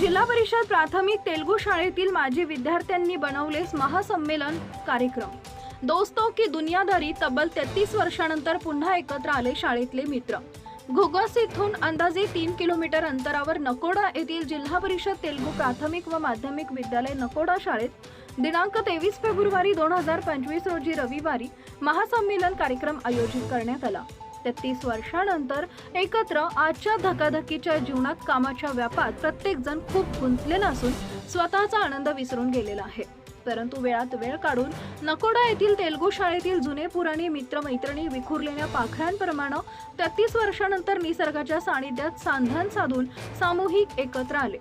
जिल्हा परिषद प्राथमिक तेलगू शाळेतील माजी विद्यार्थ्यांनी बनवले महासंमेलन कार्यक्रम. दोस्तो की दुनियादारी तब्बल तेहतीस वर्षानंतर पुन्हा एकत्र आले शाळेतले मित्र. घुगस इथून अंदाजे तीन किलोमीटर अंतरावर नकोडा येथील जिल्हा परिषद तेलगू प्राथमिक व माध्यमिक विद्यालय नकोडा शाळेत दिनांक तेवीस फेब्रुवारी दोन हजार पंचवीस रोजी रविवारी महासंमेलन कार्यक्रम आयोजित करण्यात आला. तेहतीस वर्षानंतर एकत्र आजच्या धकाधकीच्या जीवनात कामाच्या व्यापात प्रत्येक जण खूप गुंतलेला असून स्वतःचा आनंद विसरून गेलेला आहे. परंतु वेळात वेळ काढून नकोडा येथील तेलगू शाळेतील जुने पुराणे मित्रमैत्रिणी विखुरलेल्या पाखरांप्रमाणे तेहतीस वर्षानंतर निसर्गाच्या सानिध्यात सांधन साधून सामूहिक एकत्र आले.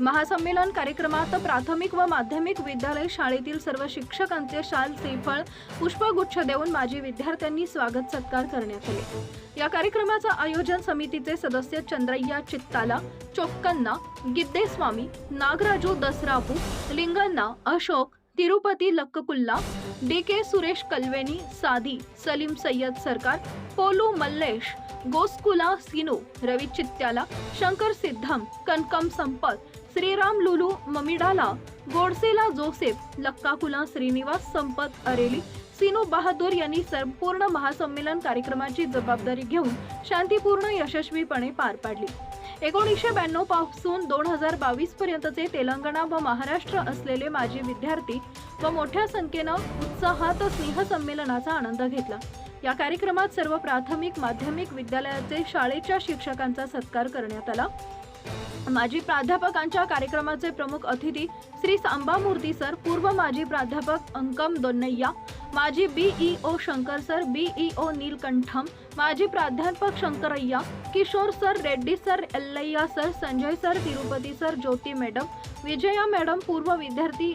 महासंमेलन कार्यक्रमात प्राथमिक व माध्यमिक विद्यालय शाळेतील सर्व शिक्षकांचे शाल श्रीफळ पुष्पगुच्छ देऊन माजी विद्यार्थ्यांनी स्वागत सत्कार करण्यात आले. या कार्यक्रमाचं आयोजन समितीचे सदस्य चंद्रय्या चित्ताला चोक्कन्ना गिद्देस्वामी नागराजू दसरापू लिंगन्ना अशोक तिरुपती लक्ककुल्ला डी के सुरेश कलवेनी सादी सलीम सय्यद सरकार पोलू मल्लेश गोस्कुला सिनू रवी चित्त्याला शंकर सिद्धम कनकम संपत श्रीराम लुलू ममिडाला गोडसेला जोसेफ लक्काकुला श्रीनिवास संपत अरेली सिनू बहादूर यांनी संपूर्ण महासंमेलन कार्यक्रमाची जबाबदारी घेऊन शांतीपूर्ण यशस्वीपणे पार पाडली. एकोणीसशे ब्याण्णवपासून दोन हजार बावीस पर्यंतचे तेलंगणा व महाराष्ट्र असलेले माजी विद्यार्थी व मोठ्या संख्येनं उत्साहात स्नेहसंमेलनाचा आनंद घेतला. या कार्यक्रमात सर्व प्राथमिक माध्यमिक विद्यालयाचे शाळेच्या शिक्षकांचा सत्कार करण्यात आला. माजी प्राध्यापकांच्या कार्यक्रमाचे प्रमुख अतिथी श्री सांबामूर्ती सर पूर्व माजी प्राध्यापक अंकम दोन्नय्या माजी BEO Shankar sir BEO Neelakantham माजी प्राध्यापक Shankaraiah Kishore sir Reddy sir Ellaiah sir Sanjay sir Tirupati sir Jyothi madam Vijaya madam पूर्व विद्यार्थी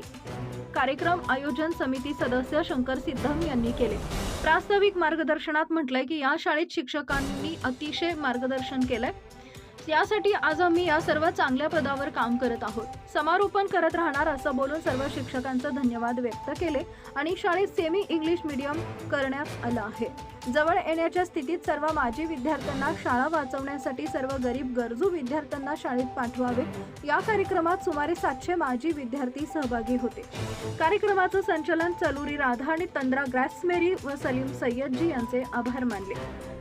कार्यक्रम आयोजन समिती सदस्य शंकर सिद्धम यांनी केले. प्रास्ताविक मार्गदर्शनात म्हटलंय की या शाळेत शिक्षकांनी अतिशय मार्गदर्शन केलंय. यासाठी आज आम्ही या सर्व चांगल्या पदावर काम करत आहोत. समारोपण करत राहणार असं बोलून सर्व शिक्षकांचं धन्यवाद व्यक्त केले आणि शाळेत सेमी इंग्लिश मीडियम करण्यात आलं आहे. जवळ येण्याच्या स्थितीत सर्व माजी विद्यार्थ्यांना शाळा वाचवण्यासाठी सर्व गरीब गरजू विद्यार्थ्यांना शाळेत पाठवावे. या कार्यक्रमात सुमारे सातशे माजी विद्यार्थी सहभागी होते. कार्यक्रमाचं संचलन चलुरी राधा आणि तंद्रा ग्रॅसमेरी व सलीम सय्यदजी यांचे आभार मानले.